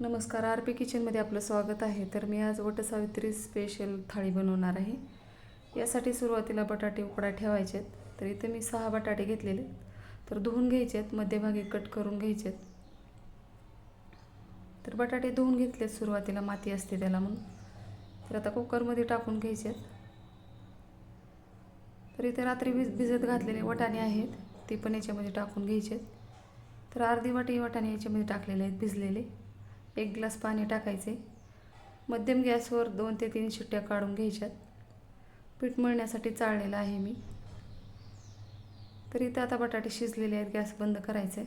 नमस्कार R P किचनमध्ये आपलं स्वागत आहे. तर मी आज वटसावित्री स्पेशल थाळी बनवणार आहे. यासाठी सुरुवातीला बटाटे उकडा ठेवायचे आहेत तर इथे मी सहा बटाटे घेतलेले तर धुवून घ्यायचे आहेत मध्यभागी कट करून घ्यायचे आहेत तर बटाटे धुवून घेतलेत सुरुवातीला माती असते त्याला म्हणून. तर आता कुकरमध्ये टाकून घ्यायचे आहेत तर इथे रात्री भिज भिजत घातलेले वटाणे आहेत ते पण याच्यामध्ये टाकून घ्यायचे आहेत तर अर्धी वाटी वटाणे याच्यामध्ये टाकलेले आहेत भिजलेले. एक ग्लास पाणी टाकायचे. मध्यम गॅसवर दोन ते तीन शिट्ट्या काढून घ्यायच्यात. पीठ मळण्यासाठी चाळलेलं आहे मी. तर इथं आता बटाटे शिजलेले आहेत गॅस बंद करायचे.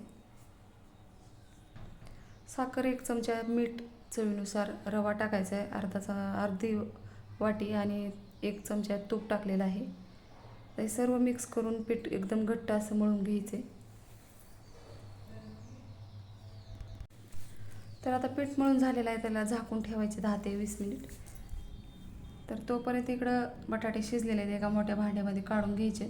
साखर एक चमचा मीठ चवीनुसार रवा टाकायचा आहे अर्धाचा अर्धी वाटी आणि एक चमचा तूप टाकलेलं आहे. ते सर्व मिक्स करून पीठ एकदम घट्ट असं मळून घ्यायचे. तर आता पीठ मळून झालेलं आहे त्याला झाकून ठेवायचे दहा ते वीस मिनिट. तर तोपर्यंत इकडं बटाटे शिजलेले आहेत एका मोठ्या भांड्यामध्ये काढून घ्यायचे.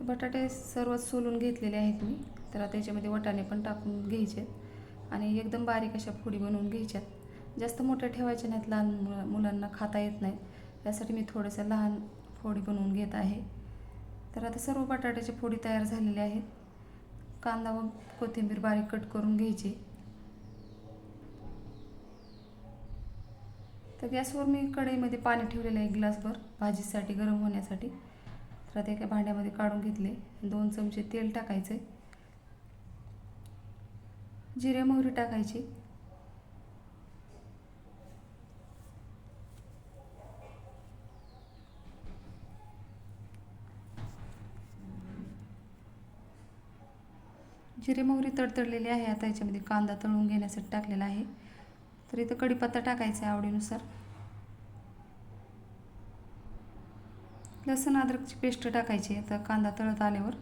बटाटे सर्व सोलून घेतलेले आहेत मी तर आता याच्यामध्ये वटाणे पण टाकून घ्यायचे. आणि एकदम बारीक अशा फोडी बनवून घ्यायच्यात जास्त मोठ्या ठेवायच्या नाहीत लहान मुलांना खाता येत नाहीत. त्यासाठी मी थोडंसं लहान फोडी बनवून घेत आहे. तर आता सर्व बटाट्याच्या फोडी तयार झालेल्या आहेत. कांदा व कोथिंबीर बारीक कट करून घ्यायची. तर गॅसवर मी कढईमध्ये पाणी ठेवलेलं आहे एक ग्लासभर भाजीसाठी गरम होण्यासाठी. तर आता एका भांड्यामध्ये काढून घेतले. दोन चमचे तेल टाकायचे जिरे मोहरी टाकायची. जिरे मोहरी तडतडलेली आहे. आता याच्यामध्ये कांदा तळून घेण्यासाठी टाकलेला आहे. तर इथं कढीपत्ता टाकायचा आहे आवडीनुसार. लसूण अद्रकची पेस्ट टाकायची आहे. आता कांदा तळत आल्यावर.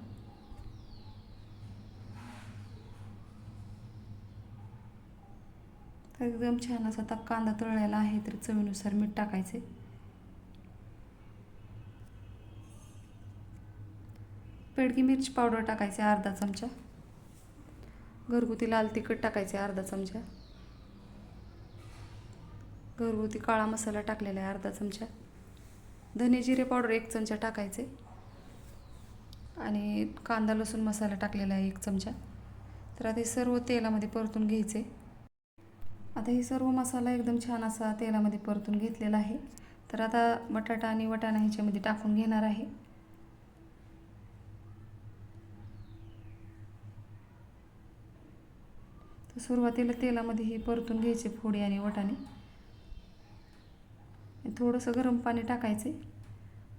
तर एकदम छान असा आता कांदा तळलेला आहे. तर चवीनुसार मीठ टाकायचे. पेडगी मिरची पावडर टाकायचे अर्धा चमचा. घरगुती लाल तिखट टाकायचे अर्धा चमचा. घरगुती काळा मसाला टाकलेला आहे अर्धा चमचा. धने जिरे पावडर एक चमचा टाकायचे. आणि कांदा लसूण मसाला टाकलेला आहे एक चमचा. तर आता हे सर्व तेलामध्ये परतून घ्यायचे. आता हे सर्व मसाला एकदम छान असा तेलामध्ये परतून घेतलेला आहे. तर आता बटाटा आणि वटाणा ह्याच्यामध्ये टाकून घेणार आहे. तर सुरुवातीला तेलामध्ये ही परतून घ्यायचे फोडी आणि वटाणे. थोडंसं गरम पाणी टाकायचे.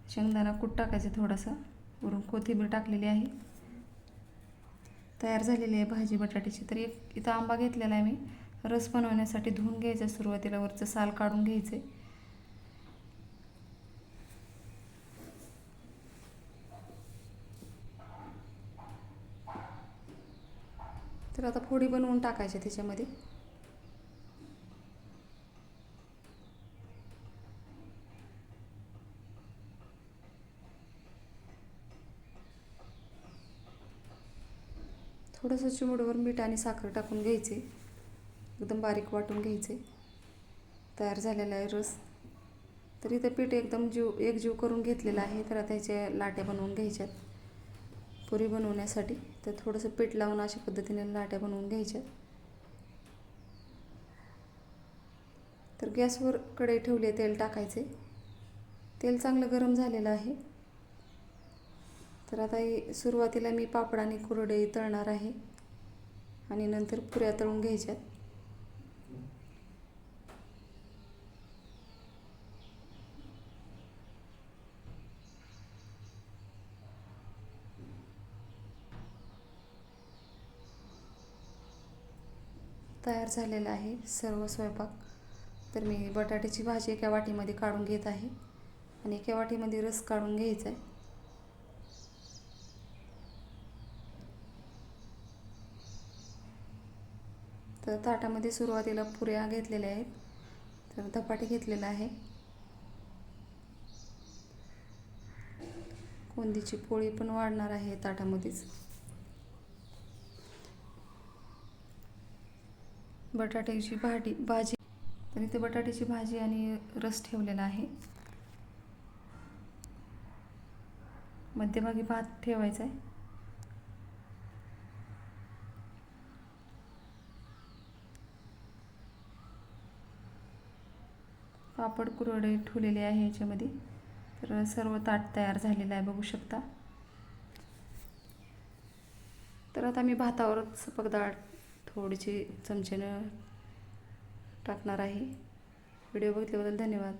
शेंगदाणा कूट टाकायचे थोडासा. वरून कोथिंबीर टाकलेली आहे. तयार झालेली आहे भाजी बटाट्याची. तर एक इथं आंबा घेतलेला आहे मी. रस बनवण्यासाठी धुवून घ्यायचा सुरुवातीला. वरचं साल काढून घ्यायचे. तर आता फोडी बनवून टाकायच्या त्याच्यामध्ये. थोडंसं चिमडवर मीठ आणि साखर टाकून घ्यायचे. एकदम बारीक वाटून घ्यायचे. तयार झालेला आहे रस. तर इथं पीठ एकदम जीव एक जीव करून घेतलेला आहे. तर आता ह्याच्या लाट्या बनवून घ्यायच्यात. पुरी बनवण्यासाठी तर थोडंसं पीठ लावून अशा पद्धतीने लाट्या बनवून घ्यायच्या. तर गॅसवर कढई ठेवली आहे तेल टाकायचे. तेल चांगलं गरम झालेलं आहे. तर आता हे सुरुवातीला मी पापड आणि कुरडई तळणार आहे. आणि नंतर पुऱ्या तळून घ्यायच्यात. तयार झालेला आहे सर्व स्वयंपाक. तर मी बटाट्याची भाजी एका वाटीमध्ये काढून घेत आहे आणि एका वाटीमध्ये रस काढून घ्यायचा आहे. तर ताटामध्ये सुरुवातीला पुऱ्या घेतलेल्या आहेत. तर धपाटे घेतलेला आहे. कोंदीची पोळी पण वाढणार आहे ताटामध्येच. बटाट्याची भाजी भाजी. तर इथे बटाट्याची भाजी आणि रस ठेवलेला आहे. मध्यभागी भात ठेवायचा आहे. पापड कुरवडे ठेवलेले आहे याच्यामध्ये. तर सर्व ताट तयार झालेलं आहे बघू शकता. तर आता मी भातावरच सपक डाळ थोडीशी चमच्यानं टाकणार आहे. व्हिडिओ बघितल्याबद्दल धन्यवाद.